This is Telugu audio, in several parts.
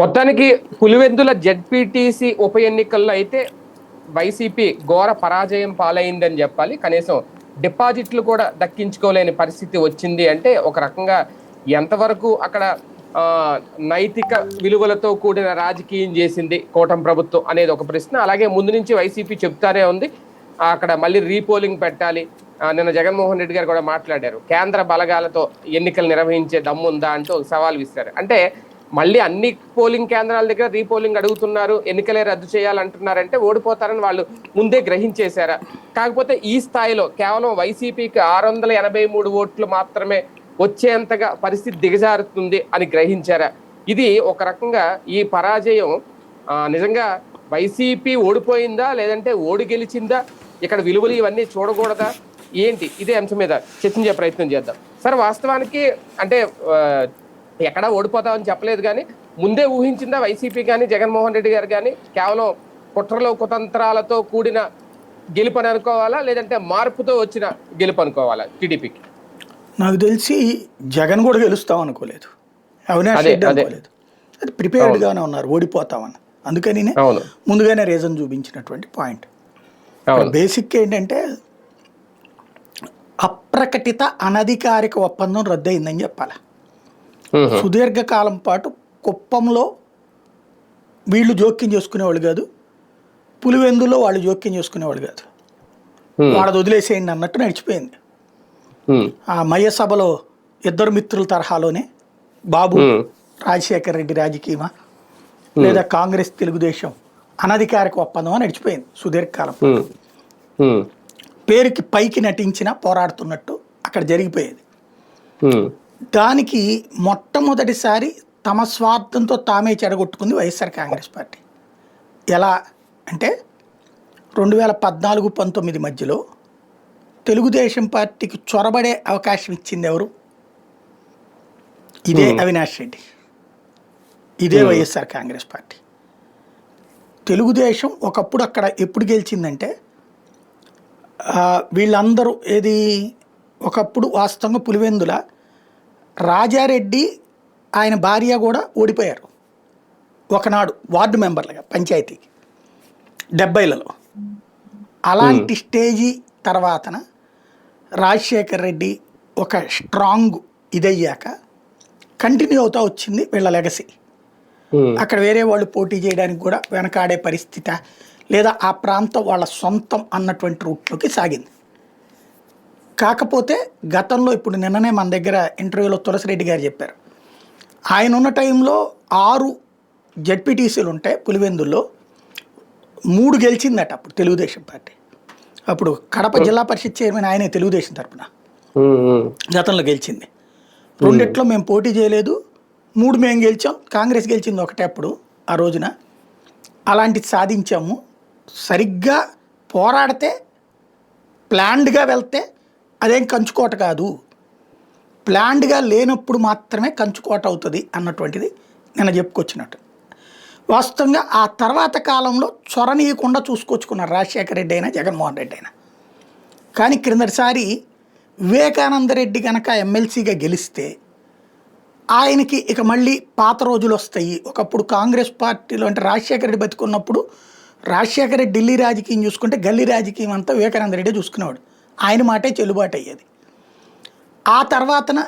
మొత్తానికి పులివెందుల జెడ్పీటీసీ ఉప ఎన్నికల్లో అయితే వైసీపీ ఘోర పరాజయం పాలైందని చెప్పాలి. కనీసం డిపాజిట్లు కూడా దక్కించుకోలేని పరిస్థితి వచ్చింది అంటే ఒక రకంగా ఎంతవరకు అక్కడ నైతిక విలువలతో కూడిన రాజకీయం చేసింది కూటమి ప్రభుత్వం అనేది ఒక ప్రశ్న. అలాగే ముందు నుంచి వైసీపీ చెప్తానే ఉంది. అక్కడ మళ్ళీ రీపోలింగ్ పెట్టాలి. నిన్న జగన్మోహన్ రెడ్డి గారు కూడా మాట్లాడారు. కేంద్ర బలగాలతో ఎన్నికలు నిర్వహించే దమ్ముందా అంటూ సవాల్ విస్తారు అంటే మళ్ళీ అన్ని పోలింగ్ కేంద్రాల దగ్గర రీపోలింగ్ అడుగుతున్నారు ఎన్నికలే రద్దు చేయాలంటున్నారంటే ఓడిపోతారని వాళ్ళు ముందే గ్రహించేశారా. కాకపోతే ఈ స్థాయిలో కేవలం వైసీపీకి ఆరు వందల ఎనభై మూడు ఓట్లు మాత్రమే వచ్చేంతగా పరిస్థితి దిగజారుతుంది అని గ్రహించారా. ఇది ఒక రకంగా ఈ పరాజయం నిజంగా వైసీపీ ఓడిపోయిందా లేదంటే ఓడి గెలిచిందా ఇక్కడ విలువలు ఇవన్నీ చూడకూడదా ఏంటి? ఇదే అంశం మీద చర్చించే ప్రయత్నం చేద్దాం. సార్ వాస్తవానికి అంటే ఎక్కడా ఓడిపోతామని చెప్పలేదు కానీ ముందే ఊహించిందా వైసీపీ కానీ జగన్మోహన్ రెడ్డి గారు కానీ కేవలం కుట్రలో కుతంత్రాలతో కూడిన గెలుపని అనుకోవాలా? లేదంటే మార్పుతో వచ్చిన గెలుపు అనుకోవాలా టీడీపీకి? నాకు తెలిసి జగన్ కూడా గెలుస్తాం అనుకోలేదు. అవినాష్ అదే, రెడ్డి అదే. అనుకోలేదు. అది ప్రిపేర్డ్ గానే ఉన్నారు ఓడిపోతామని. అందుకని ముందుగానే రీజన్ చూపించినటువంటి పాయింట్ బేసిక్ ఏంటంటే అప్రకటిత అనధికారిక ఒప్పందం రద్దయిందని చెప్పాలి. సుదీర్ఘకాలం పాటు కుప్పంలో వీళ్ళు జోక్యం చేసుకునేవాళ్ళు కాదు పులివెందులో వాళ్ళు జోక్యం చేసుకునేవాళ్ళు కాదు. వాళ్ళది వదిలేసేయండి అన్నట్టు నడిచిపోయింది. ఆ మయ సభలో ఇద్దరు మిత్రుల తరహాలోనే బాబు. రాజశేఖర్ రెడ్డి రాజకీయమా లేదా కాంగ్రెస్ తెలుగుదేశం అనధికారిక ఒప్పందమా నడిచిపోయింది సుదీర్ఘకాలం. పేరుకి పైకి నటించిన పోరాడుతున్నట్టు అక్కడ జరిగిపోయేది. దానికి మొట్టమొదటిసారి తమ స్వార్థంతో తామే చెడగొట్టుకుంది వైఎస్ఆర్ కాంగ్రెస్ పార్టీ. ఎలా అంటే రెండు వేల పద్నాలుగు పంతొమ్మిది మధ్యలో తెలుగుదేశం పార్టీకి చొరబడే అవకాశం ఇచ్చింది ఎవరు? ఇదే అవినాష్ రెడ్డి. ఇదే వైఎస్ఆర్ కాంగ్రెస్ పార్టీ. తెలుగుదేశం ఒకప్పుడు అక్కడ ఎప్పుడు గెలిచిందంటే వీళ్ళందరూ ఏది? ఒకప్పుడు వాస్తవంగా పులివెందుల రాజారెడ్డి ఆయన భార్య కూడా ఓడిపోయారు. ఒకనాడు వార్డు మెంబర్లుగా పంచాయతీకి డెబ్బైలలో. అలాంటి స్టేజీ తర్వాతన రాజశేఖర్ రెడ్డి ఒక స్ట్రాంగ్ ఇదయ్యాక కంటిన్యూ అవుతా వచ్చింది వీళ్ళ లెగసీ. అక్కడ వేరే వాళ్ళు పోటీ చేయడానికి కూడా వెనకాడే పరిస్థితి లేదా ఆ ప్రాంతం వాళ్ళ సొంతం అన్నటువంటి రూట్లోకి సాగింది. కాకపోతే గతంలో ఇప్పుడు నిన్ననే మన దగ్గర ఇంటర్వ్యూలో తులసిరెడ్డి గారు చెప్పారు. ఆయన ఉన్న టైంలో ఆరు జడ్పీటీసీలు ఉంటాయి పులివెందుల్లో. మూడు గెలిచిందట అప్పుడు తెలుగుదేశం పార్టీ. అప్పుడు కడప జిల్లా పరిషత్ చైర్మన్ ఆయనే తెలుగుదేశం తరపున. గతంలో గెలిచింది. రెండిట్లో మేము పోటీ చేయలేదు. మూడు మేము గెలిచాం. కాంగ్రెస్ గెలిచింది ఒకటే అప్పుడు ఆ రోజున. అలాంటిది సాధించాము. సరిగ్గా పోరాడితే ప్లాన్డ్గా వెళ్తే అదేం కంచుకోట కాదు. ప్లాన్డ్గా లేనప్పుడు మాత్రమే కంచుకోట అవుతుంది అన్నటువంటిది నిన్న చెప్పుకొచ్చినట్టు. వాస్తవంగా ఆ తర్వాత కాలంలో చొరనీయకుండా చూసుకొచ్చుకున్నారు రాజశేఖర రెడ్డి అయినా జగన్మోహన్ రెడ్డి అయినా. కానీ క్రిందటిసారి వివేకానంద రెడ్డి కనుక ఎమ్మెల్సీగా గెలిస్తే ఆయనకి ఇక మళ్ళీ పాత రోజులు వస్తాయి. ఒకప్పుడు కాంగ్రెస్ పార్టీలో అంటే రాజశేఖర రెడ్డి బతుకున్నప్పుడు రాజశేఖర రెడ్డి ఢిల్లీ రాజకీయం చూసుకుంటే గల్లీ రాజకీయం అంతా వివేకానంద రెడ్డి చూసుకునేవాడు. ఆయన మాటే చెల్లుబాటు అయ్యేది. ఆ తర్వాతన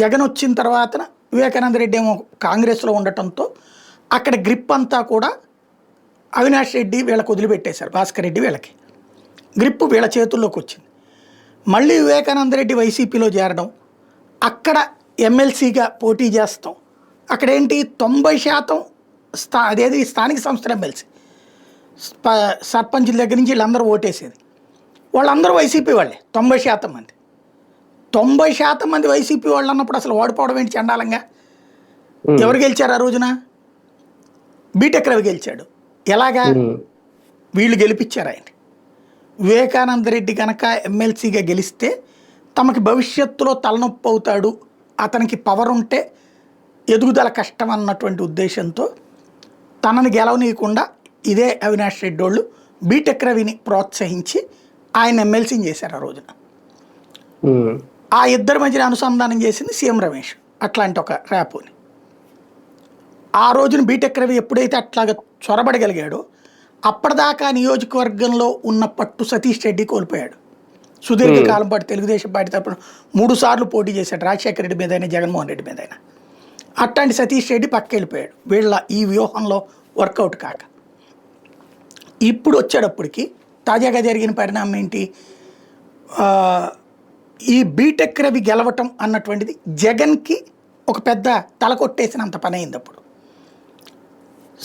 జగన్ వచ్చిన తర్వాతన వివేకానంద రెడ్డి ఏమో కాంగ్రెస్లో ఉండటంతో అక్కడ గ్రిప్ అంతా కూడా అవినాష్ రెడ్డి వీళ్ళకి వదిలిపెట్టేశారు భాస్కర్ రెడ్డి వీళ్ళకి. గ్రిప్ వీళ్ళ చేతుల్లోకి వచ్చింది. మళ్ళీ వివేకానంద రెడ్డి వైసీపీలో చేరడం అక్కడ ఎమ్మెల్సీగా పోటీ చేస్తాం. అక్కడ ఏంటి తొంభై శాతం స్థా అదేది స్థానిక సంస్థల ఎమ్మెల్సీ. సర్పంచ్ దగ్గర నుంచి వీళ్ళందరూ ఓటేసేది. వాళ్ళందరూ వైసీపీ వాళ్ళే తొంభై శాతం మంది. తొంభై శాతం మంది వైసీపీ వాళ్ళు అన్నప్పుడు అసలు ఓడిపోవడం ఏంటి చండాలంగా? ఎవరు గెలిచారు ఆ రోజున? బీటెక్ రవి గెలిచాడు. ఎలాగా. వీళ్ళు గెలిపించారు ఆయన వివేకానంద రెడ్డి కనుక ఎమ్మెల్సీగా గెలిస్తే తమకి భవిష్యత్తులో తలనొప్పి అవుతాడు. అతనికి పవర్ ఉంటే ఎదుగుదల కష్టం అన్నటువంటి ఉద్దేశంతో తనని గెలవనీయకుండా ఇదే అవినాష్ రెడ్డి వాళ్ళు బీటెక్ రవిని ప్రోత్సహించి ఆయన ఎమ్మెల్సీని చేశారు ఆ రోజున. ఆ ఇద్దరి మధ్యన అనుసంధానం చేసింది సీఎం రమేష్ అట్లాంటి ఒక ర్యాపుని ఆ రోజున బీటెక్ రవి ఎప్పుడైతే అట్లాగా చొరబడగలిగాడో అప్పటిదాకా నియోజకవర్గంలో ఉన్న పట్టు సతీష్ రెడ్డి కోల్పోయాడు. సుదీర్ఘకాలం పాటు తెలుగుదేశం పార్టీ తరపున మూడు సార్లు పోటీ చేశాడు రాజశేఖర రెడ్డి మీదైనా జగన్మోహన్ రెడ్డి మీదైనా. అట్లాంటి సతీష్ రెడ్డి పక్క వెళ్ళిపోయాడు వీళ్ళ ఈ వ్యూహంలో వర్కౌట్ కాక. ఇప్పుడు వచ్చేటప్పటికి తాజాగా జరిగిన పరిణామం ఏంటి? ఈ బీటెక్ రవి గెలవటం అన్నటువంటిది జగన్కి ఒక పెద్ద తల కొట్టేసినంత పని అయింది అప్పుడు.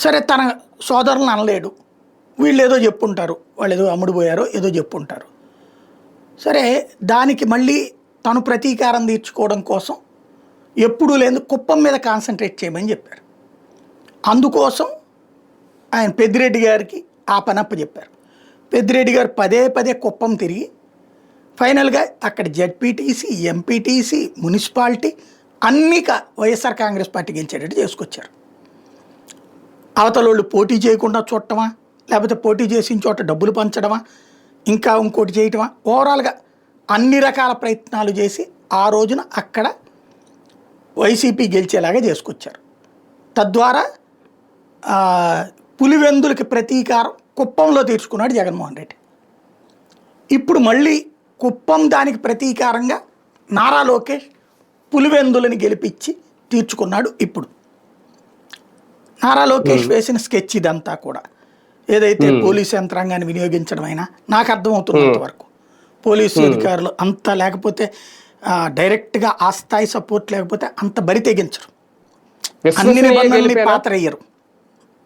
సరే తన సోదరులను అనలేడు. వీళ్ళు ఏదో చెప్పుంటారు. వాళ్ళు ఏదో అమ్ముడుపోయారో ఏదో చెప్పుంటారు. సరే దానికి మళ్ళీ తను ప్రతీకారం తీర్చుకోవడం కోసం ఎప్పుడూ లేదు కుప్పం మీద కాన్సన్ట్రేట్ చేయమని చెప్పారు. అందుకోసం ఆయన పెద్దిరెడ్డి గారికి ఆ పనప్ప చెప్పారు పెద్దిరెడ్డి గారు పదే పదే కుప్పం తిరిగి ఫైనల్గా అక్కడ జడ్పీటీసీ ఎంపీటీసీ మున్సిపాలిటీ అన్నీ వైఎస్ఆర్ కాంగ్రెస్ పార్టీ గెలిచేటట్టు చేసుకొచ్చారు. అవతలోళ్ళు పోటీ చేయకుండా చూడటమా? లేకపోతే పోటీ చేసిన చోట డబ్బులు పంచడమా? ఇంకా ఇంకోటి చేయటమా? ఓవరాల్గా అన్ని రకాల ప్రయత్నాలు చేసి ఆ రోజున అక్కడ వైసీపీ గెలిచేలాగా చేసుకొచ్చారు. తద్వారా పులివెందులకి ప్రతీకారం కుప్పంలో తీర్చుకున్నాడు జగన్మోహన్ రెడ్డి. ఇప్పుడు మళ్ళీ కుప్పం దానికి ప్రతీకారంగా నారా లోకేష్ పులివెందులని గెలిపించి తీర్చుకున్నాడు ఇప్పుడు. నారా లోకేష్ వేసిన స్కెచ్ ఇదంతా కూడా. ఏదైతే పోలీసు యంత్రాంగాన్ని వినియోగించడమైనా నాకు అర్థమవుతున్నంత వరకు. పోలీసు అధికారులు అంత లేకపోతే డైరెక్ట్గా ఆ స్థాయి సపోర్ట్ లేకపోతే అంత బరి తెగించరు. అన్ని నిబంధనల్ని గెలిపేనా?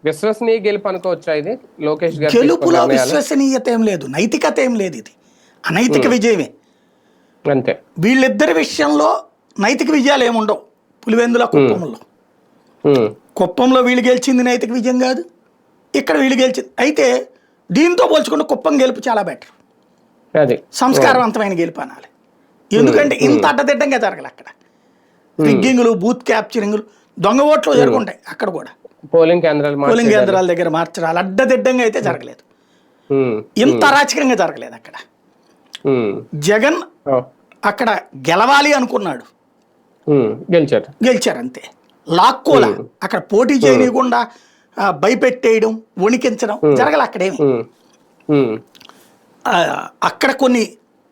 విశ్వసనీయ గెలుపు అనుకోవచ్చా ఇది? లోకేష్ గారు గెలుపులో? విశ్వసనీయత ఏం లేదు. నైతికత ఏం లేదు ఇది. అనైతిక విజయమే. అంతే. వీళ్ళిద్దరి విషయంలో నైతిక విజయాలు ఏముండవు పులివెందుల కుప్పంలో. కుప్పంలో వీళ్ళు గెలిచింది నైతిక విజయం కాదు. ఇక్కడ వీళ్ళు గెలిచింది. అయితే దీంతో పోల్చుకుంటే కుప్పం గెలుపు చాలా బెటర్. సంస్కారవంతమైన గెలుపు అనాలి. ఎందుకంటే ఇంత అడ్డదిడ్డంగా జరగదు అక్కడ. రిగ్గింగ్లు బూత్ క్యాప్చరింగ్లు దొంగ ఓట్లు జరుగుంటాయి అక్కడ కూడా. పోలింగ్ కేంద్రాలు పోలింగ్. కేంద్రాల దగ్గర మార్చడాలు. అడ్డదిడ్డంగా అయితే జరగలేదు. ఇంత అరాచకంగా జరగలేదు అక్కడ. జగన్ అక్కడ గెలవాలి అనుకున్నాడు. గెలిచారు గెలిచారు అంతే. లాక్కోల అక్కడ పోటీ చేయనీయకుండా ఆ, భయపెట్టేయడం వణికించడం జరగల అక్కడేమి. అక్కడ కొన్ని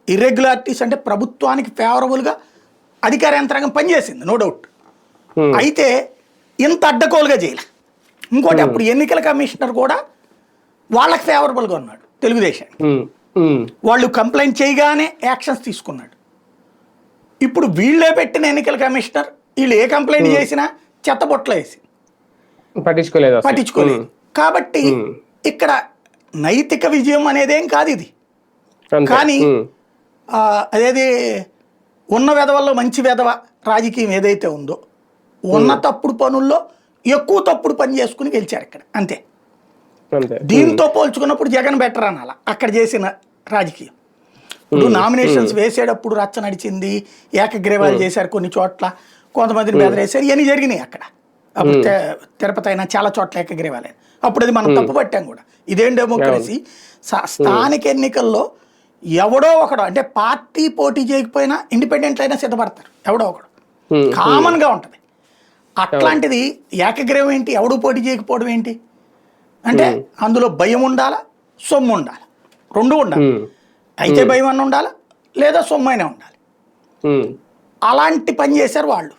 ఇర్రెగ్యులారిటీస్ అంటే ప్రభుత్వానికి ఫేవరబుల్గా అధికార యంత్రాంగం పనిచేసింది నో డౌట్ అయితే ఇంత అడ్డగోలుగా చేయలే. ఇంకోటి అప్పుడు ఎన్నికల కమిషనర్ కూడా వాళ్ళకి ఫేవరబుల్గా ఉన్నాడు ఉమ్, వాళ్ళు కంప్లైంట్ చేయగానే యాక్షన్స్ తీసుకున్నాడు. ఇప్పుడు వీళ్ళే పెట్టిన ఎన్నికల కమిషనర్ వీళ్ళు ఏ కంప్లైంట్ చేసినా చెత్తబొట్లో వేసి. పట్టించుకోలేదు. పట్టించుకోలేదు. కాబట్టి. ఇక్కడ నైతిక విజయం అనేదేం కాదు ఇది. కానీ అదేది ఉన్న వెధవల్లో మంచి వెధవ రాజకీయం ఏదైతే ఉందో ఉన్న తప్పుడు పనుల్లో ఎక్కువ తప్పుడు పని చేసుకుని గెలిచారు ఇక్కడ. అంతే. దీంతో పోల్చుకున్నప్పుడు జగన్ బెటర్ అనాల. అక్కడ చేసిన రాజకీయం. ఇప్పుడు నామినేషన్స్ వేసేటప్పుడు రచ్చ నడిచింది ఏకగ్రీవాలు చేశారు కొన్ని చోట్ల కొంతమందిని బెదరేశారు ఇవన్నీ జరిగినాయి అక్కడ. అప్పుడు తిరుపతి అయినా చాలా చోట్ల ఏకగ్రీవాలే. అప్పుడు అది మనం తప్పు పట్టాం కూడా. ఇదేం డెమోక్రసీ స్థానిక ఎన్నికల్లో ఎవడో ఒకడు అంటే పార్టీ పోటీ చేయకపోయినా ఇండిపెండెంట్ అయినా సిద్ధపడతారు. ఎవడో ఒకడు. ఉమ్, కామన్గా ఉంటది. అట్లాంటిది ఏకగ్రీవం ఏంటి? ఎవడు పోటీ చేయకపోవడం ఏంటి? అంటే అందులో భయం ఉండాలా? సొమ్ము ఉండాలి? రెండు ఉండాలి? అయితే భయం అన్న ఉండాలా? లేదా సొమ్ము అయినా ఉండాలి. అలాంటి పని చేశారు వాళ్ళు.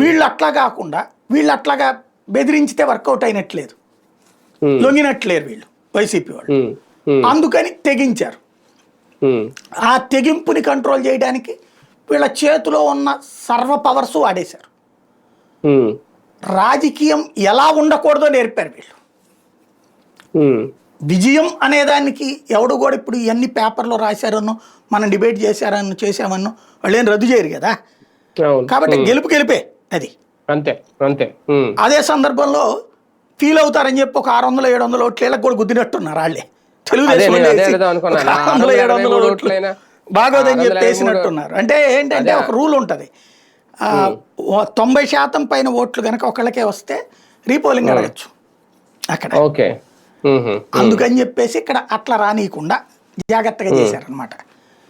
వీళ్ళు అట్లా కాకుండా వీళ్ళు అట్లాగా బెదిరించితే వర్కౌట్ అయినట్లేదు. లొంగినట్లేరు వీళ్ళు వైసీపీ వాళ్ళు. అందుకని తెగించారు. ఆ తెగింపుని కంట్రోల్ చేయడానికి వీళ్ళ చేతిలో ఉన్న సర్వ పవర్స్ వాడేశారు. రాజకీయం ఎలా ఉండకూడదో నేర్పారు వీళ్ళు. విజయం అనేదానికి ఎవడు కూడా ఇప్పుడు ఇవన్నీ పేపర్లో రాశారనో మనం డిబేట్ చేశారనో చేశామన్నో వాళ్ళు ఏం రద్దు చేయరు కదా. కాబట్టి గెలుపు గెలిపే అది. అంతే అంతే. అదే సందర్భంలో ఫీల్ అవుతారని చెప్పి ఒక ఆరు వందలు ఏడు వందల ఓట్లు వీళ్ళకి కూడా గుద్దినట్టున్నారు వాళ్ళే. తెలుగుదేశం అదే వాళ్ళు నేను అదే వేసి అడుగుదాం అనుకున్నాను. ఒక ఆరు వందలు ఏడు వందల 623 ఓట్లు ఓట్లైనా, బాగోదని చెప్పి 623 వేసినట్టున్నారు అంటే ఏంటంటే ఒక రూల్ ఉంటుంది. తొంభై శాతం పైన ఓట్లు కనుక ఒకళ్ళకే వస్తే రీపోలింగ్ అడగచ్చు. అక్కడ. ఓకే. అందుకని చెప్పేసి ఇక్కడ అట్లా రానియకుండా జాగ్రత్తగా చేశారనమాట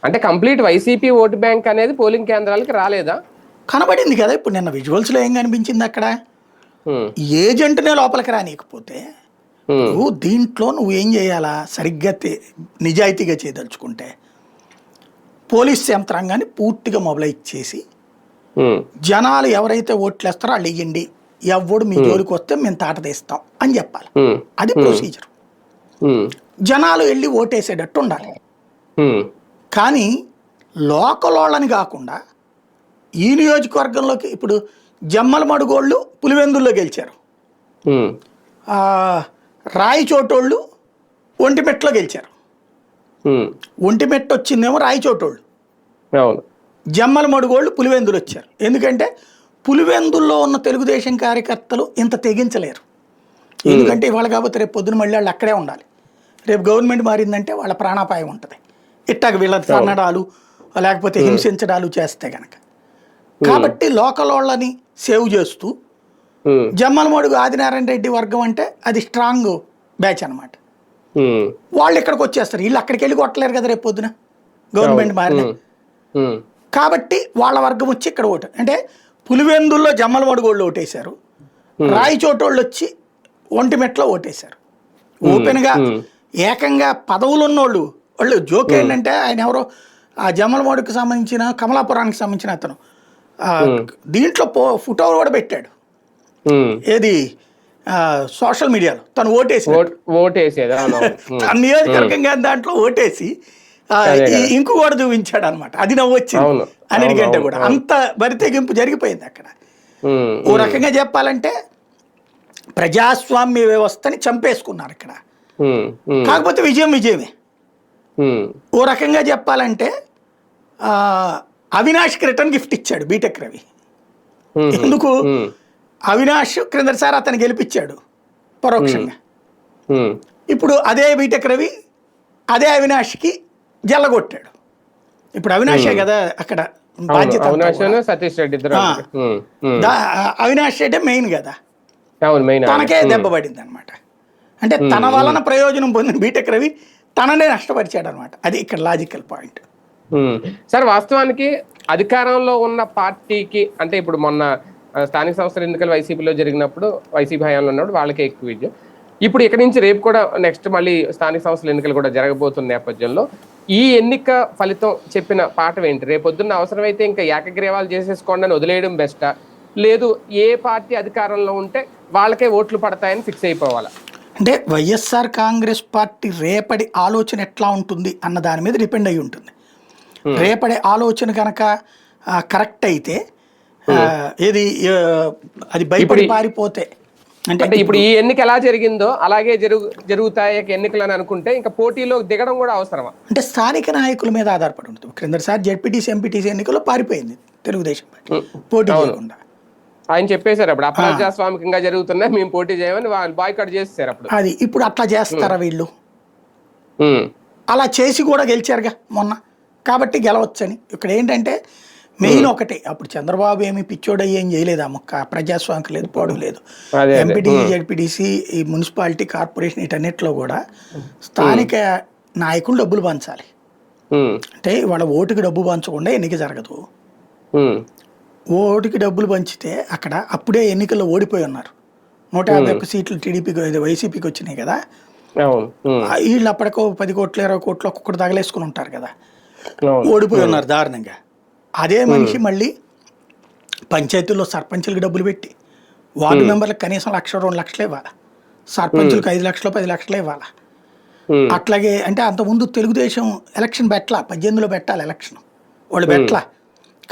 అంటే కంప్లీట్ వైసీపీ ఓటు బ్యాంక్ అనేది పోలింగ్ కేంద్రాలకి రాలేదా? కనబడింది కదా ఇప్పుడు నిన్న విజువల్స్లో ఏం కనిపించింది అక్కడ? ఏజెంట్నే లోపలికి రానియకపోతే నువ్వు దీంట్లో నువ్వు ఏం చేయాలా? సరిగ్గా నిజాయితీగా చేయదలుచుకుంటే పోలీస్ యంత్రాంగాన్ని పూర్తిగా మొబలైజ్ చేసి జనాలు ఎవరైతే ఓట్లేస్తారో వాళ్ళు ఇయ్యండి ఎవడు మీ జోలికి వస్తే మేము తాట తీస్తాం అని చెప్పాలి. అది ప్రొసీజర్ జనాలు వెళ్ళి ఓటేసేటట్టు ఉండాలి. కానీ లోకల్ వాళ్ళని కాకుండా ఈ నియోజకవర్గంలోకి ఇప్పుడు జమ్మల మడుగోళ్ళు పులివెందుల్లో గెలిచారు. రాయిచోటోళ్ళు ఒంటిమెట్లో గెలిచారు. ఒంటిమెట్ట వచ్చిందేమో రాయిచోటోళ్ళు. జమ్మల మడుగోళ్ళు పులివెందులు వచ్చారు ఎందుకంటే పులివెందుల్లో ఉన్న తెలుగుదేశం కార్యకర్తలు ఇంత తెగించలేరు. ఎందుకంటే ఇవాళ కాబట్టి రేపు పొద్దున మళ్ళీ వాళ్ళు అక్కడే ఉండాలి. రేపు గవర్నమెంట్ మారిందంటే వాళ్ళ ప్రాణాపాయం ఉంటుంది. ఇట్టాక వీళ్ళ తన్నడాలు లేకపోతే హింసించడాలు చేస్తే గనక. కాబట్టి లోకల్ వాళ్ళని సేవ్ చేస్తూ ఉమ్, జమ్మల మడుగు ఆదినారాయణ రెడ్డి వర్గం అంటే అది స్ట్రాంగ్ బ్యాచ్ అనమాట వాళ్ళు ఇక్కడికి వచ్చేస్తారు. వీళ్ళు అక్కడికి వెళ్ళి కొట్టలేరు కదా రేపు పొద్దున. గవర్నమెంట్ మారిన. కాబట్టి వాళ్ళ వర్గం వచ్చి ఇక్కడ ఓటు. అంటే పులివెందుల్లో జమ్మల మడుగోళ్ళు ఓటేశారు. రాయిచోటోళ్ళు వచ్చి ఒంటిమెట్లో ఓటేశారు. ఓపెన్గా ఏకంగా పదవులు ఉన్నోళ్ళు వాళ్ళు జోక్ ఏంటంటే ఆయన ఎవరో ఆ జమ్మలమడుకు సంబంధించిన కమలాపురానికి సంబంధించిన అతను. దీంట్లో పో ఫోటో కూడా పెట్టాడు. ఏది? సోషల్ మీడియాలో. తను ఓటేసి ఓట్ ఓట్ వేసేది అవును అవును. ఉమ్, తన నియోజకవర్గంగా దాంట్లో ఓటేసి ఆ, ఈ ఇంకు కూడా చూపించాడు అనమాట అది నవ్వు వచ్చింది అవును. అన్నిటికంటే కూడా. అంత బరితెగింపు జరిగిపోయింది అక్కడ. ఓ రకంగా చెప్పాలంటే ప్రజాస్వామ్య వ్యవస్థని చంపేసుకున్నారు ఇక్కడ. కాకపోతే విజయం విజయమే. ఓ రకంగా చెప్పాలంటే ఆ, అవినాష్కి రిటర్న్ గిఫ్ట్ ఇచ్చాడు బీటెక్ రవి. ఎందుకు? అవినాష్ క్రిందసారి అతను గెలిపించాడు పరోక్షంగా. ఇప్పుడు అదే బీటెక్ రవి అదే అవినాష్కి జల్లగొట్టాడు. ఇప్పుడు అవినాషే కదా అక్కడ బాధ్యత. సతీష్ రెడ్డి అవినాష్ రెడ్డి మెయిన్ కదా. తనకే దెబ్బ పడింది అనమాట అంటే తన వలన ప్రయోజనం పొందిన బీటెక్ రవి తననే నష్టపరిచాడు అనమాట అది ఇక్కడ లాజికల్ పాయింట్. సార్ వాస్తవానికి అధికారంలో ఉన్న పార్టీకి అంటే ఇప్పుడు మొన్న స్థానిక సంస్థల ఎన్నికలు వైసీపీలో జరిగినప్పుడు వైసీపీ హయాంలో ఉన్నప్పుడు వాళ్ళకే ఎక్కువ విజయం ఇప్పుడు ఇక్కడ నుంచి రేపు కూడా నెక్స్ట్ మళ్ళీ స్థానిక సంస్థల ఎన్నికలు కూడా జరగబోతున్న నేపథ్యంలో ఈ ఎన్నిక ఫలితం చెప్పిన పాఠం ఏంటి రేపొద్దున్న అవసరమైతే ఇంకా ఏకగ్రీవాలు చేసేసుకోండి అని వదిలేయడం బెస్టా. లేదు ఏ పార్టీ అధికారంలో ఉంటే వాళ్ళకే ఓట్లు పడతాయని ఫిక్స్ అయిపోవాలా? అంటే వైఎస్ఆర్ కాంగ్రెస్ పార్టీ రేపటి ఆలోచన ఎట్లా ఉంటుంది అన్న దాని మీద డిపెండ్ అయి ఉంటుంది. రేపటి ఆలోచన కనుక కరెక్ట్ అయితే ఏది అది భయపడి పారిపోతే అంటే ఇప్పుడు ఈ ఎన్నిక ఎలా జరిగిందో అలాగే జరుగు జరుగుతాయి ఎన్నికలు అని అనుకుంటే ఇంకా పోటీలో దిగడం కూడా అవసరమా? అంటే స్థానిక నాయకుల మీద ఆధారపడి ఉంటుంది. క్రిందసారి జెడ్పీటీసీ ఎంపీటీసీ ఎన్నికల్లో పారిపోయింది తెలుగుదేశం పార్టీ. పోటీ చేయకుండా. ఆయన చెప్పేశారు అప్పుడు అప్రజాస్వామికంగా జరుగుతున్నా మేము పోటీ చేయమని వాళ్ళు బాయ్కాట్ చేసేసారు అప్పుడు. అది ఇప్పుడు అట్లా చేస్తారా వీళ్ళు? అలా చేసి కూడా గెలిచారుగా మొన్న. కాబట్టి గెలవచ్చని. ఇక్కడ ఏంటంటే మెయిన్ ఒకటే. అప్పుడు చంద్రబాబు ఏమి పిచ్చోడయ్యి ఏం చేయలేదు. ఆ మొక్క ప్రజాస్వామికి లేదు పోడు లేదు. అదే. ఎంపీటీసీ జెడ్పీటీసీ ఈ మున్సిపాలిటీ కార్పొరేషన్ వీటన్నిటిలో కూడా స్థానిక నాయకులు డబ్బులు పంచాలి. అంటే వాళ్ళ ఓటుకి డబ్బు పంచకుండా ఎన్నిక జరగదు. ఓటుకి డబ్బులు పంచితే అక్కడ అప్పుడే ఎన్నికల్లో ఓడిపోయి ఉన్నారు. నూట యాభై ఒక్క సీట్లు టీడీపీకి వైసీపీకి వచ్చినాయి కదా. వీళ్ళు అప్పటికో పది కోట్లు ఇరవై కోట్లు ఒక్కొక్కటి తగలేసుకుని ఉంటారు కదా. ఓడిపోయి ఉన్నారు దారుణంగా. అదే మనిషి మళ్ళీ పంచాయతీల్లో సర్పంచులకు డబ్బులు పెట్టి వార్డు మెంబర్లకు కనీసం లక్ష రెండు లక్షలు ఇవ్వాలి. సర్పంచులకు ఐదు లక్షలు పది లక్షలు ఇవ్వాలి. అట్లాగే అంటే అంతకుముందు తెలుగుదేశం ఎలక్షన్ పెట్టలా పద్దెనిమిదిలో పెట్టాలి ఎలక్షన్. వాళ్ళు పెట్టలా.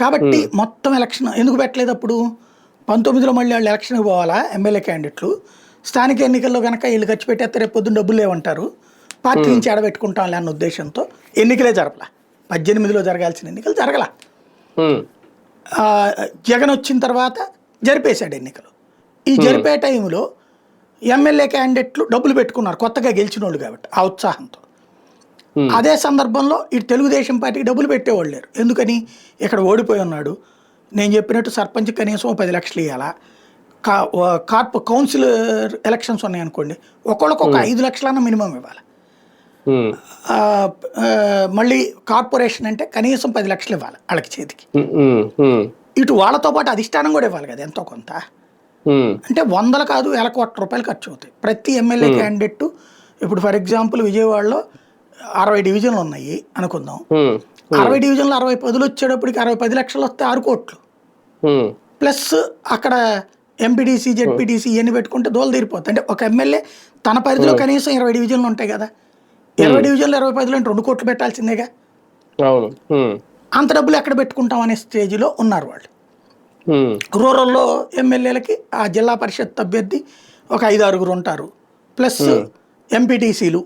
కాబట్టి మొత్తం ఎలక్షన్ ఎందుకు పెట్టలేదు అప్పుడు? పంతొమ్మిదిలో మళ్ళీ వాళ్ళు ఎలక్షన్కి పోవాలా ఎమ్మెల్యే క్యాండిడేట్లు? స్థానిక ఎన్నికల్లో కనుక వీళ్ళు ఖర్చు పెట్టేస్తే రేపు పొద్దున్న డబ్బులు లేవంటారు. పార్టీ నుంచి ఆడబెట్టుకుంటాంలే అన్న ఉద్దేశంతో ఎన్నికలే జరపలా. పద్దెనిమిదిలో జరగాల్సిన ఎన్నికలు జరగల. జగన్ వచ్చిన తర్వాత జరిపేశాడు ఎన్నికలు. ఈ జరిపే టైంలో ఎమ్మెల్యే క్యాండిడేట్లు డబ్బులు పెట్టుకున్నారు కొత్తగా గెలిచిన వాళ్ళు కాబట్టి ఆ ఉత్సాహంతో. అదే సందర్భంలో ఇటు తెలుగుదేశం పార్టీకి డబ్బులు పెట్టేవాళ్ళు లేరు. ఎందుకని? ఇక్కడ ఓడిపోయి ఉన్నాడు. నేను చెప్పినట్టు సర్పంచ్ కనీసం పది లక్షలు ఇవ్వాలా కా కార్పొ కౌన్సిలర్ ఎలక్షన్స్ ఉన్నాయి అనుకోండి ఒకళ్ళకి ఒక ఐదు లక్షలన్నా మినిమం ఇవ్వాలి? మళ్ళీ కార్పొరేషన్ అంటే కనీసం పది లక్షలు ఇవ్వాలి వాళ్ళకి చేతికి. ఇటు వాళ్ళతో పాటు అధిష్టానం కూడా ఇవ్వాలి కదా ఎంతో కొంత. అంటే వందలు కాదు వేల కోట్ల రూపాయలు ఖర్చు అవుతాయి. ప్రతి ఎమ్మెల్యే క్యాండిడేట్ ఇప్పుడు ఫర్ ఎగ్జాంపుల్ విజయవాడలో అరవై డివిజన్లు ఉన్నాయి అనుకుందాం. అరవై డివిజన్లు అరవై పదులు వచ్చేటప్పటికి అరవై పది లక్షలు వస్తే ఆరు కోట్లు. ప్లస్ అక్కడ ఎంపీడీసీ జెడ్పీటీసీ ఇవన్నీ పెట్టుకుంటే దోలు తీరిపోతుంది అంటే ఒక ఎమ్మెల్యే తన పరిధిలో కనీసం ఇరవై డివిజన్లు ఉంటాయి కదా. ఇరవై డివిజన్లు ఇరవై పదిలో రెండు కోట్లు పెట్టాల్సిందేగా? అవును. అంత డబ్బులు ఎక్కడ పెట్టుకుంటాం అనే స్టేజ్లో ఉన్నారు వాళ్ళు. రూరల్లో ఎమ్మెల్యేలకి ఆ జిల్లా పరిషత్ అభ్యర్థి ఒక ఐదు ఆరుగురు ఉంటారు. ప్లస్ ఎంపీటీసీలు.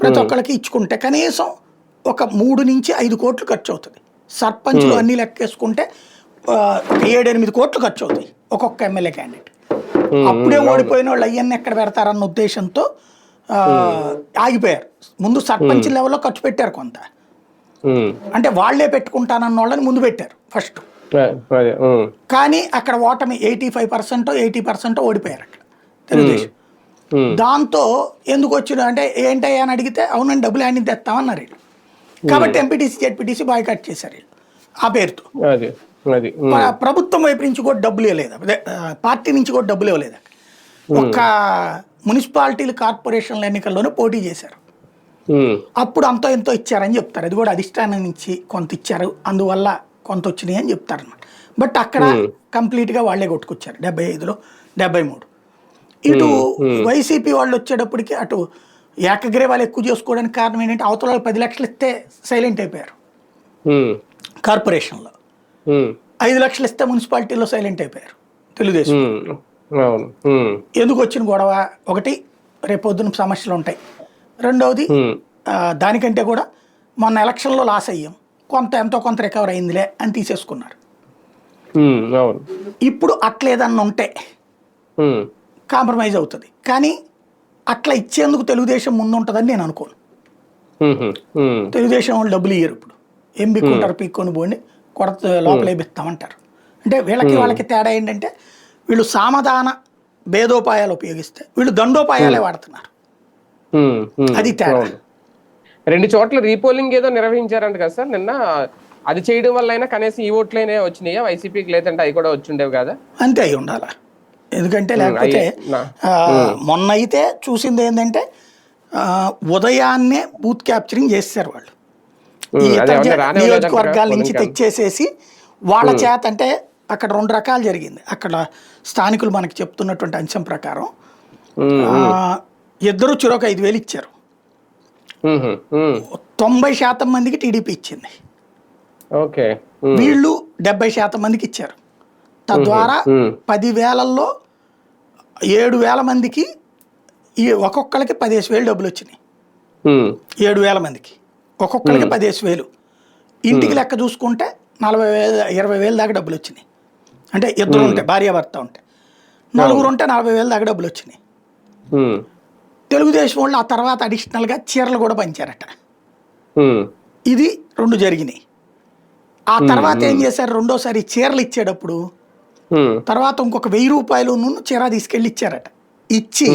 ప్రతి ఒక్కరికి ఇచ్చుకుంటే కనీసం ఒక మూడు నుంచి ఐదు కోట్లు ఖర్చు అవుతుంది సర్పంచ్లు అన్నీ లెక్కేసుకుంటే ఏడెనిమిది కోట్లు ఖర్చు అవుతాయి ఒక్కొక్క ఎమ్మెల్యే క్యాండిడేట్. అప్పుడే ఓడిపోయిన వాళ్ళు అయ్యన్ని ఎక్కడ పెడతారన్న ఉద్దేశంతో ఆగిపోయారు. ముందు సర్పంచ్ లెవెల్లో ఖర్చు పెట్టారు కొంత. అంటే వాళ్ళే పెట్టుకుంటానన్న వాళ్ళని ముందు పెట్టారు ఫస్ట్. కానీ అక్కడ ఓటమి eighty five percent eighty percent ఓడిపోయారు అక్కడ తెలుగుదేశం. దాంతో ఎందుకు వచ్చిన అంటే ఏంటయ్యా అని అడిగితే అవునండి డబ్బులు ఆడిని తెస్తామన్నారు వీళ్ళు. కాబట్టి ఎంపీటీసీ జెడ్పీటీసీ బాయ్కాట్ చేశారు వీళ్ళు ఆ పేరుతో. ప్రభుత్వం వైపు నుంచి కూడా డబ్బులు ఇవ్వలేదు. పార్టీ నుంచి కూడా డబ్బులు ఇవ్వలేదు ఒక్క మున్సిపాలిటీలు కార్పొరేషన్ల ఎన్నికల్లోనే పోటీ చేశారు. అప్పుడు అంతో ఎంతో ఇచ్చారని చెప్తారు. అది కూడా అధిష్టానం నుంచి కొంత ఇచ్చారు. అందువల్ల కొంత వచ్చినాయి అని చెప్తారు అనమాట బట్ అక్కడ కంప్లీట్గా వాళ్ళే కొట్టుకొచ్చారు. డెబ్బై ఐదులో డెబ్బై మూడు ఇటు వైసీపీ వాళ్ళు వచ్చేటప్పటికి అటు ఏకగ్రీవాలు ఎక్కువ చేసుకోవడానికి కారణం ఏంటంటే అవతల వాళ్ళు పది లక్షలు ఇస్తే సైలెంట్ అయిపోయారు. కార్పొరేషన్లో. ఐదు లక్షలు ఇస్తే మున్సిపాలిటీలో సైలెంట్ అయిపోయారు. తెలుగుదేశం. ఎందుకు వచ్చిన గొడవ? ఒకటి రేపొద్దున సమస్యలు ఉంటాయి. రెండవది దానికంటే కూడా మొన్న ఎలక్షన్లో లాస్ అయ్యాం. కొంత ఎంతో కొంత రికవర్ అయిందిలే అని తీసేసుకున్నారు. ఇప్పుడు అట్లేదన్న ఉంటే కాంప్రమైజ్ అవుతుంది. కానీ అట్లా ఇచ్చేందుకు తెలుగుదేశం ముందు ఉంటుందని నేను అనుకోను. తెలుగుదేశం వాళ్ళు డబ్బులు ఇయ్యరు ఇప్పుడు. ఏం బిక్కుంటారు పీక్కొని పోండి కొడత లోపల వేపిస్తామంటారు అంటే వీళ్ళకి వాళ్ళకి తేడా ఏంటంటే వీళ్ళు సామధాన భేదోపాయాలు ఉపయోగిస్తే వీళ్ళు దండోపాయాలే వాడుతున్నారు. ఉమ్, ఉమ్, అది తేడా. రెండు చోట్ల రీపోలింగ్ ఏదో నిర్వహించారంట కదా సార్ నిన్న అది చేయడం వల్ల అయినా కనీసం ఈ ఓట్లైనా వచ్చినాయా? వైసీపీకి లేదంటే అవి కూడా వచ్చి ఉండేవి కదా? అంతే అయి ఉండాలా? ఎందుకంటే లేకపోతే మొన్న అయితే చూసింది ఏంటంటే ఉదయాన్నే బూత్ క్యాప్చరింగ్ చేస్తారు వాళ్ళు. నియోజకవర్గాల నుంచి తెచ్చేసేసి వాళ్ళ చేత అంటే అక్కడ రెండు రకాలు జరిగింది. అక్కడ స్థానికులు మనకి చెప్తున్నటువంటి అంశం ప్రకారం ఇద్దరు చిరొక ఐదు వేలు ఇచ్చారు. తొంభై శాతం మందికి టీడీపీ ఇచ్చింది. ఓకే వీళ్ళు డెబ్బై శాతం మందికి ఇచ్చారు. తద్వారా ఉమ్, పదివేలల్లో ఏడు వేల మందికి ఈ ఒక్కొక్కరికి పదిహేను వేలు డబ్బులు వచ్చినాయి. ఏడు వేల మందికి ఒక్కొక్కరికి పదిహేను వేలు. ఇంటికి లెక్క చూసుకుంటే నలభై వేలు ఇరవై వేలు దాకా డబ్బులు వచ్చినాయి. అంటే ఇద్దరు ఉంటే భార్యాభర్త ఉంటే. నలుగురు ఉంటే నలభై వేలు దాకా డబ్బులు వచ్చినాయి. తెలుగుదేశం వాళ్ళు ఆ తర్వాత అడిషనల్గా చీరలు కూడా పంచారట. ఇది రెండు జరిగినాయి. ఆ తర్వాత ఏం చేశారు? రెండోసారి చీరలు ఇచ్చేటప్పుడు తర్వాత ఇంకొక వెయ్యి రూపాయలు చీర తీసుకెళ్ళి ఇచ్చారట. ఇచ్చి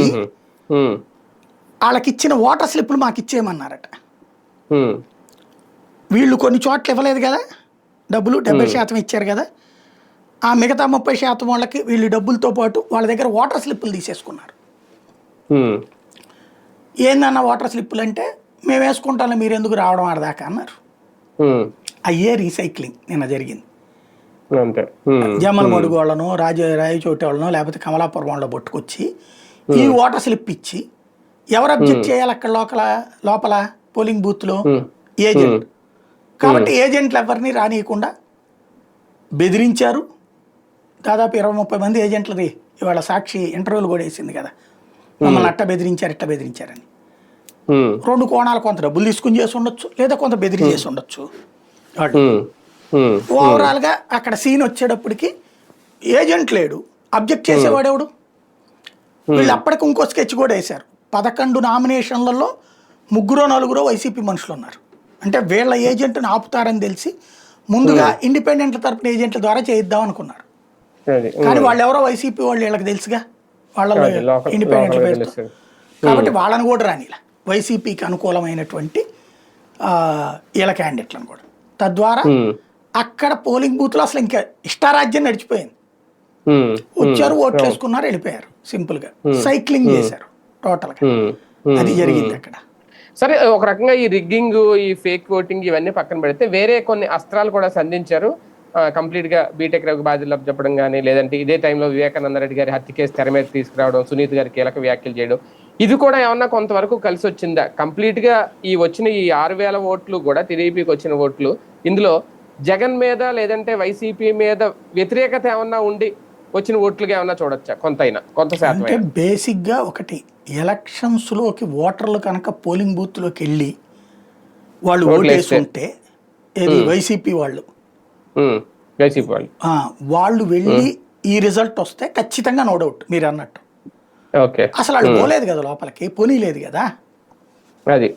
వాళ్ళకి ఇచ్చిన ఓటర్ స్లిప్లు మాకు ఇచ్చేయమన్నారట. వీళ్ళు కొన్ని చోట్ల ఇవ్వలేదు కదా? డబ్బులు డెబ్బై శాతం ఇచ్చారు కదా? ఆ మిగతా ముప్పై శాతం వాళ్ళకి వీళ్ళు డబ్బులతో పాటు వాళ్ళ దగ్గర ఓటర్ స్లిప్పులు తీసేసుకున్నారు. ఏందన్న ఓటర్ స్లిప్పులు అంటే మేము వేసుకుంటాం మీరు ఎందుకు రావడం ఆడదాకా? అన్నారు. అయ్యే రీసైక్లింగ్ నిన్న జరిగింది. జమ్మల మడుగు వాళ్ళను రాజ రాయచోటి వాళ్ళను లేకపోతే కమలాపురం వాళ్ళలో పట్టుకొచ్చి ఈ ఓటర్ స్లిప్ ఇచ్చి ఎవరు అబ్జెక్ట్ చేయాలి అక్కడ లోపల లోపల పోలింగ్ బూత్లో ఏజెంట్ కాబట్టి ఏజెంట్లు ఎవరిని రానియకుండా బెదిరించారు. దాదాపు ఇరవై ముప్పై మంది ఏజెంట్లది ఇవాళ సాక్షి ఇంటర్వ్యూలు కూడా వేసింది కదా. మమ్మల్ని అట్ట బెదిరించారు ఇట్ట బెదిరించారని. రెండు కోణాలు కొంత డబ్బులు తీసుకుని చేసి ఉండొచ్చు లేదా కొంత బెదిరి చేసి ఉండొచ్చు. ఓవరాల్గా అక్కడ సీన్ వచ్చేటప్పటికి ఏజెంట్ లేడు. అబ్జెక్ట్ చేసేవాడెవడు వీళ్ళు అప్పటికి ఇంకో స్కెచ్ కూడా వేశారు. పదకొండు నామినేషన్లలో ముగ్గురో నలుగురో వైసీపీ మనుషులు ఉన్నారు. అంటే వీళ్ళ ఏజెంట్ని ఆపుతారని తెలిసి ముందుగా ఇండిపెండెంట్ల తరపున ఏజెంట్ల ద్వారా చేయిద్దాం అనుకున్నారు. కానీ వాళ్ళు ఎవరో వైసీపీ వాళ్ళు వీళ్ళకి తెలుసుగా? వాళ్ళలో ఇండిపెండెంట్ పేరుతో. కాబట్టి వాళ్ళని కూడా రానిలా వైసీపీకి అనుకూలమైనటువంటి వీళ్ళ క్యాండిడేట్లను కూడా. తద్వారా ఉమ్, అక్కడ పోలింగ్ బూత్లో అసలు ఇంకా ఇష్టారాజ్యం నడిచిపోయింది. ఉమ్, వచ్చారు ఓట్లు వేసుకున్నారు వెళ్ళిపోయారు. సింపుల్గా సైక్లింగ్ చేశారు టోటల్గా. అది జరిగింది అక్కడ. సరే ఒక రకంగా ఈ రిగ్గింగ్ ఈ ఫేక్ ఓటింగ్ ఇవన్నీ పక్కన పెడితే వేరే కొన్ని అస్త్రాలు కూడా సంధించారు. కంప్లీట్గా బీటెక్ రఘు బాధ్యులు చెప్పడం కానీ లేదంటే ఇదే టైంలో వివేకానంద రెడ్డి గారి హత్య కేసు తెర మీద తీసుకురావడం సునీత్ గారి కీలక వ్యాఖ్యలు చేయడం ఇది కూడా ఏమన్నా కొంతవరకు కలిసి వచ్చిందా? కంప్లీట్గా ఈ వచ్చిన ఈ ఆరు వేల ఓట్లు కూడా టీడీపీకి వచ్చిన ఓట్లు ఇందులో జగన్ మీద లేదంటే వైసీపీ మీద వ్యతిరేకత ఏమన్నా ఉండి వచ్చిన ఓట్లుగా ఏమన్నా చూడొచ్చా? కొంతైనా కొంత శాతం అంటే బేసిక్గా ఒకటి ఎలక్షన్స్లోకి ఓటర్లు కనుక పోలింగ్ బూత్లోకి వెళ్ళి వాళ్ళు ఓట్లు ఓటేసి వేస్తే. ఉంటే ఏది వైసీపీ వాళ్ళు వాళ్ళు. వాళ్ళు వెళ్ళి ఈ రిజల్ట్ వస్తే ఖచ్చితంగా నో డౌట్ మీరు అన్నట్టు. ఓకే. అసలు వాళ్ళు పోలేదు కదా లోపలికి పోనీలేదు కదా? అది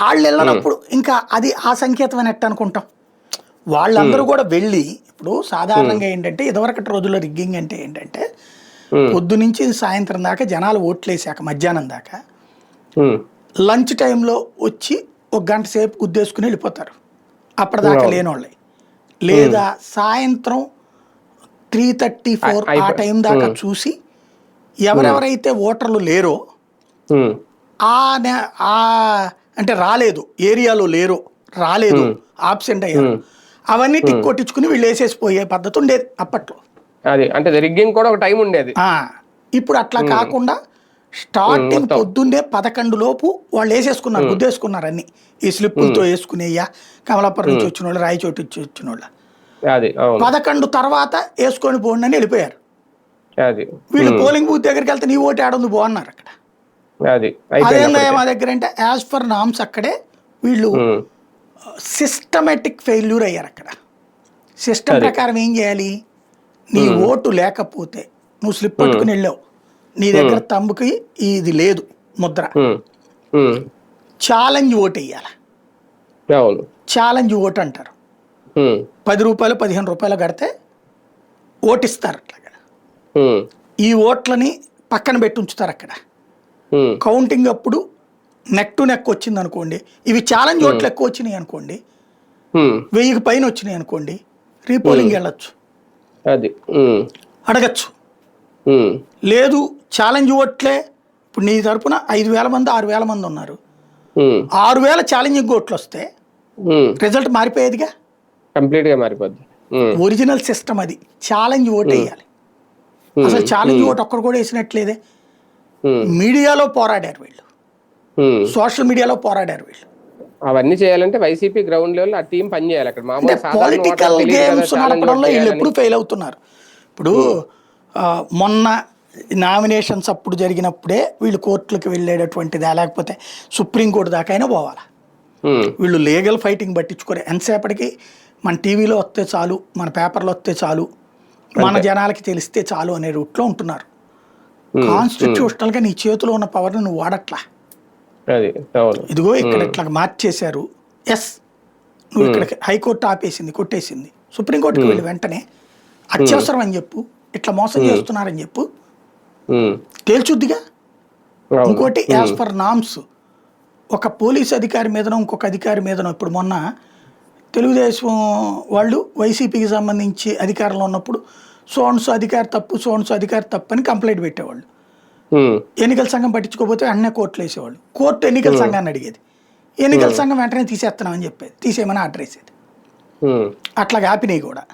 వాళ్ళు వెళ్ళినప్పుడు ఇంకా అది ఆ సంకేతం అని అనుకుంటాం? వాళ్ళందరూ కూడా వెళ్ళి ఇప్పుడు సాధారణంగా ఏంటంటే ఇదివరకటి రోజుల్లో రిగ్గింగ్ అంటే ఏంటంటే పొద్దు నుంచి సాయంత్రం దాకా జనాలు ఓట్లేసాక మధ్యాహ్నం దాకా లంచ్ టైంలో వచ్చి ఒక గంట సేపు గుద్దేసుకుని వెళ్ళిపోతారు. అప్పటిదాకా లేనోళ్ళే. లేదా సాయంత్రం త్రీ థర్టీ ఫోర్ ఆ టైం దాకా చూసి ఎవరెవరైతే ఓటర్లు లేరో ఆ అంటే రాలేదు ఏరియాలో లేరో రాలేదు ఆబ్సెంట్ అయ్యారు. అవన్నీ టిక్ కొట్టించుకుని వీళ్ళు వేసేసి పోయే పద్ధతి ఉండేది అప్పట్లో. అది అంటే రిగ్గింగ్ కూడా ఒక టైం ఉండేది. ఇప్పుడు అట్లా కాకుండా స్టార్టింగ్ పొద్దున్నే పదకొండు లోపు వాళ్ళు వేసేసుకున్నారు గుద్దేసుకున్నారు అన్ని. ఈ స్లిప్పులతో వేసుకునేయ్యా కమలాపురం నుంచి వచ్చిన వాళ్ళు రాయచోటి నుంచి వచ్చిన వాళ్ళు అది పదకొండు తర్వాత వేసుకొని పోండి అని వెళ్ళిపోయారు. అది. వీళ్ళు పోలింగ్ బూత్ దగ్గరికి వెళ్తే నీ ఓటు ఆడుంది బాగున్నారు అక్కడ. అది అదేందా మా దగ్గర అంటే యాజ్ ఫర్ నామ్స్ అక్కడే వీళ్ళు సిస్టమేటిక్ ఫెయిల్యూర్ అయ్యారు అక్కడ. సిస్టమ్ ప్రకారం ఏం చేయాలి? నీ ఓటు లేకపోతే నువ్వు స్లిప్ పట్టుకుని వెళ్ళావు. నీ దగ్గర తమ్ముకి ఇది లేదు ముద్ర. ఛాలెంజ్ ఓటు వేయాలి ఛాలెంజ్ ఓటు అంటారు పది రూపాయలు పదిహేను రూపాయలు కడితే ఓటిస్తారు అట్లాగా. ఉమ్, ఈ ఓట్లని పక్కన పెట్టి ఉంచుతారు అక్కడ. కౌంటింగ్ అప్పుడు నెక్ టు నెక్ వచ్చింది అనుకోండి ఇవి ఛాలెంజ్ ఓట్లు ఎక్కువ వచ్చినాయి అనుకోండి వెయ్యికి పైన వచ్చినాయి అనుకోండి రీపోలింగ్ వెళ్ళొచ్చు. అది అడగచ్చు. లేదు ఛాలెంజ్ ఓట్లే ఇప్పుడు నీ తరపున ఐదు వేల మంది ఆరు వేల మంది ఉన్నారు. ఆరు వేల ఛాలెంజింగ్ ఓట్లు వస్తే రిజల్ట్ మారిపోయేదిగా? కంప్లీట్గా మారిపోద్ది ఒరిజినల్ సిస్టమ్ అది. ఛాలెంజ్ ఓట్ వేయాలి. అసలు ఛాలెంజ్ ఓట్ ఒక్కడు కూడా వేసినట్లేదే. మీడియాలో పోరాడారు వీళ్ళు. సోషల్ మీడియాలో పోరాడారు వీళ్ళు. అవన్నీ చేయాలంటే వైసీపీ గ్రౌండ్ లెవెల్ ఆ టీం పని చేయాలి. అక్కడ పొలిటికల్ గేమ్స్ నడపడంలో వీళ్ళు. ఎప్పుడు ఫెయిల్ అవుతున్నారు. ఇప్పుడు మొన్న నామినేషన్స్ అప్పుడు జరిగినప్పుడే వీళ్ళు కోర్టులకు వెళ్ళేటటువంటిదా లేకపోతే సుప్రీంకోర్టు దాకా అయినా పోవాలా? వీళ్ళు లీగల్ ఫైటింగ్ పట్టించుకోరు. ఎంతసేపటికి మన టీవీలో వస్తే చాలు మన పేపర్లో వస్తే చాలు మన జనాలకి తెలిస్తే చాలు అనే రూట్లో ఉంటున్నారు. కాన్స్టిట్యూషనల్గా నీ చేతిలో ఉన్న పవర్ని నువ్వు వాడట్లా? ఇదిగో ఇక్కడ ఇట్లా మార్చేశారు. ఎస్ నువ్వు ఇక్కడ హైకోర్టు ఆపేసింది కొట్టేసింది. సుప్రీంకోర్టుకి వెళ్ళి వెంటనే అత్యవసరం అని చెప్పు ఇట్లా మోసం చేస్తున్నారని చెప్పు. తేల్చుద్దిగా? ఇంకోటి యాజ్ పర్ నామ్స్ ఒక పోలీస్ అధికారి మీదనో ఇంకొక అధికారి మీదనో ఇప్పుడు మొన్న తెలుగుదేశం వాళ్ళు వైసీపీకి సంబంధించి అధికారంలో ఉన్నప్పుడు సోన్స్ అధికారి తప్పు సోన్స్ అధికారి తప్పు అని కంప్లైంట్ పెట్టేవాళ్ళు. ఎన్నికల సంఘం పట్టించుకోకపోతే వెంటనే కోర్టులు వేసేవాళ్ళు. కోర్టు ఎన్నికల సంఘాన్ని అడిగేది. ఎన్నికల సంఘం వెంటనే తీసేస్తున్నామని చెప్పేది. తీసేయమని ఆర్డర్ వేసేది. అట్లా ఆపినాయి కూడా.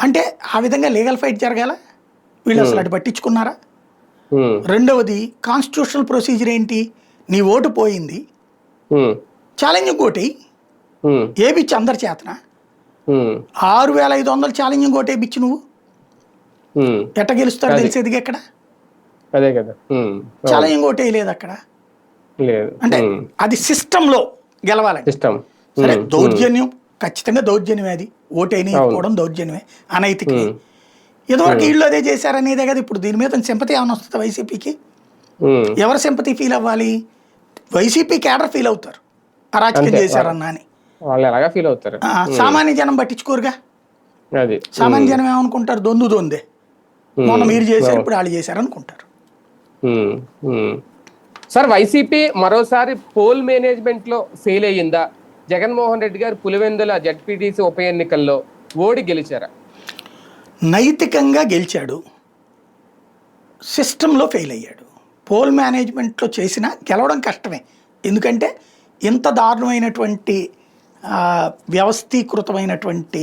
అంటే ఆ విధంగా లీగల్ ఫైట్ జరగాల? వీళ్ళు అసలు అటు పట్టించుకున్నారా? రెండవది కాన్స్టిట్యూషనల్ ప్రొసీజర్ ఏంటి? నీ ఓటు పోయింది. ఓటు ఉమ్, ఏపిచ్చి అందరి చేతన? ఆరు వేల ఐదు వందలు ఛాలెంజింగ్ ఓటు వేయించి నువ్వు? ఎట్ట గెలుస్తారో తెలిసేది ఎక్కడ? అదే కదా. ఛాలెంజింగ్ ఓటు వేయలేదు అక్కడ? లేదు. అంటే అది సిస్టంలో గెలవాలండి. సిస్టమ్ సరే దౌర్జన్యం ఖచ్చితంగా దౌర్జన్యమే అది. ఓటైనా ఇవ్వడం దౌర్జన్యమే. అనైతికమే ఇదివరకు వీళ్ళు అదే చేశారనేదే కదా ఇప్పుడు. దీని మీద సింపతి ఏమైనా వస్తుంది వైసీపీకి? ఎవరు సింపతి ఫీల్ అవ్వాలి? వైసీపీ క్యాడర్ ఫీల్ అవుతారు. అరాచకం చేశారన్నా అని వాళ్ళు ఎలాగా ఫీల్ అవుతారు. సామాన్య జనం పట్టించుకోరుగా? అది. సామాన్య జనం ఏమనుకుంటారు? దొందు దొందే. మొన్న మీరు చేశారు ఇప్పుడు వాళ్ళు చేశారు అనుకుంటారు. సార్ వైసీపీ మరోసారి పోల్ మేనేజ్మెంట్లో ఫెయిల్ అయ్యిందా? జగన్మోహన్ రెడ్డి గారు పులివెందుల జడ్పీటీసీ ఉప ఎన్నికల్లో ఓడి గెలిచారా? నైతికంగా గెలిచాడు. సిస్టంలో ఫెయిల్ అయ్యాడు. పోల్ మేనేజ్మెంట్లో చేసినా గెలవడం కష్టమే. ఎందుకంటే ఇంత దారుణమైనటువంటి వ్యవస్థీకృతమైనటువంటి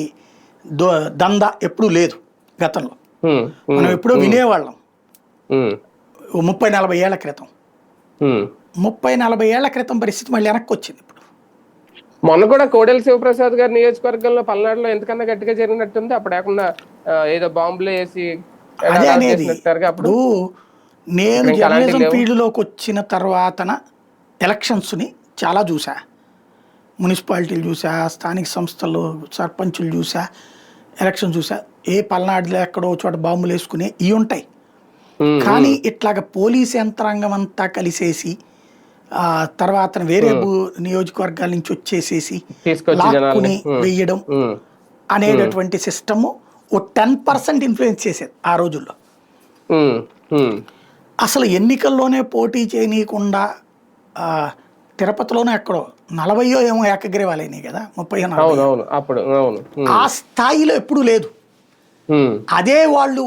దందా ఎప్పుడూ లేదు గతంలో. మనం ఎప్పుడో వినేవాళ్ళం. ముప్పై నలభై ఏళ్ళ క్రితం. ముప్పై నలభై ఏళ్ళ క్రితం పరిస్థితి మళ్ళీ వెనక్కి వచ్చింది ఇప్పుడు. మొన్న కూడా కోడెల శివప్రసాద్ గారి నియోజకవర్గంలో పల్నాడులో ఎంతకన్నా గట్టిగా జరిగినట్టుంది అప్పుడు ఏకుండా ఆ, ఏదో బాంబులు వేసి అదే అనేది అప్పుడు. నేను జర్నలిజం. ఫీల్డ్లోకి వచ్చిన తర్వాతన ఎలక్షన్స్ని చాలా చూసా మున్సిపాలిటీలు చూసా స్థానిక సంస్థలు సర్పంచులు చూసా ఎలక్షన్ చూసా ఏ పల్నాడులో ఎక్కడో చోట బాంబులు వేసుకునే ఇవి ఉంటాయి. కానీ ఇట్లాగ పోలీస్ యంత్రాంగం అంతా కలిసేసి ఆ తర్వాత వేరే నియోజకవర్గాల నుంచి వచ్చేసేసి లాక్కుని ఉమ్, అనేటటువంటి సిస్టము ఓ టెన్ పర్సెంట్ ఇన్ఫ్లుయెన్స్ చేసేది ఆ రోజుల్లో. అసలు ఎన్నికల్లోనే పోటీ చేయనీయకుండా తిరుపతిలోనే ఎక్కడో నలభయో ఏమో ఏకగ్రీవాలైనాయి కదా ముప్పై అప్పుడు ఆ స్థాయిలో ఎప్పుడు లేదు. అదే వాళ్ళు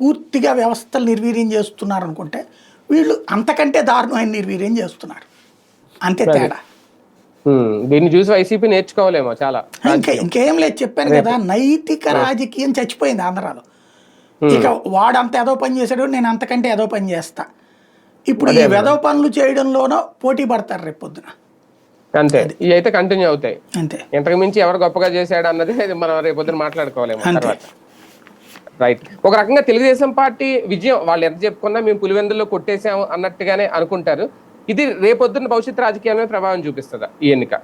పూర్తిగా వ్యవస్థలు నిర్వీర్యం చేస్తున్నారు అనుకుంటే వీళ్ళు అంతకంటే దారుణమైన నిర్వీర్యం చేస్తున్నారు. అంతే తేడా. దీన్ని చూసి వైసీపీ నేర్చుకోవాలేమో చాలా ఇంకా ఇంకేం లేదు చెప్పాను కదా నైతిక రాజకీయం చచ్చిపోయింది ఆంధ్రాలో. ఇక వాడు అంత ఏదో పని చేశాడు నేను అంతకంటే ఏదో పని చేస్తా. ఇప్పుడు ఈ వెదవ పనులు చేయడంలోనో పోటీ పడతారు రేపు పొద్దున. అంతే. ఇవి అయితే కంటిన్యూ అవుతాయి. అంతే. ఇంతకు మించి ఎవరు గొప్పగా చేశాడు అన్నది మనం రేపొద్దున మాట్లాడుకోవాలేమో అంతే. తర్వాత. రైట్ ఒక రకంగా తెలుగుదేశం పార్టీ విజయం వాళ్ళు ఎంత చెప్పుకున్నా మేము పులివెందుల్లో కొట్టేసాము అన్నట్టుగానే అనుకుంటారు. ఇది రేపొద్దున భవిష్యత్ రాజకీయాల మీద ప్రభావం చూపిస్తుందా ఈ ఎన్నిక?